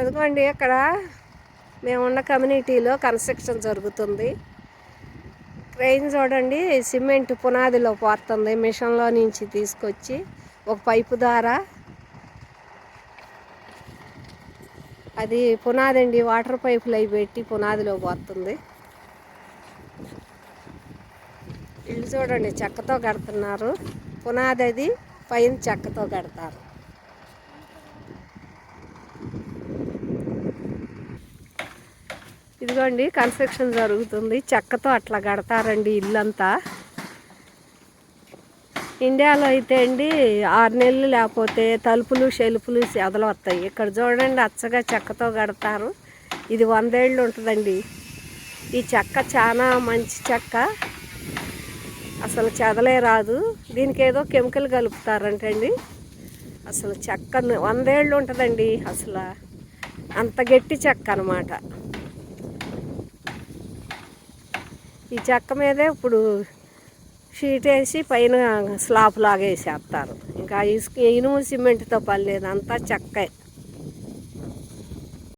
అదిగోండి అక్కడ మేమున్న కమ్యూనిటీలో కన్స్ట్రక్షన్ జరుగుతుంది. ట్రైన్ చూడండి సిమెంట్ పునాదిలో పోతుంది మిషన్లో నుంచి తీసుకొచ్చి ఒక పైపు ద్వారా. అది పునాది అండి వాటర్ పైపులు అవి పెట్టి పునాదిలో పోతుంది. ఇల్లు చూడండి చెక్కతో కడుతున్నారు. పునాది అది పైన చెక్కతో కడతారు. ఇదిగోండి కన్స్ట్రక్షన్ జరుగుతుంది. చెక్కతో అట్లా కడతారండి ఇల్లంతా. ఇండియాలో అయితే అండి ఆరు నెలలు లేకపోతే తలుపులు షెల్పులు సెదలు వస్తాయి ఇక్కడ చూడండి అచ్చగా చెక్కతో కడతారు. ఇది వందేళ్ళు ఉంటుందండి. ఈ చెక్క చాలా మంచి చెక్క. అసలు చెదలే రాదు. దీనికి ఏదో కెమికల్ కలుపుతారంటండి. అసలు చెక్క వందేళ్ళు ఉంటుందండి. అసలు అంత గట్టి చెక్క అనమాట ఈ చెక్క మీదే ఇప్పుడు షీట్ వేసి పైన స్లాబ్ లాగా వేసేస్తారు ఇంకా ఇసుక ఇనుము సిమెంట్తో పని లేదు అంతా చెక్కే.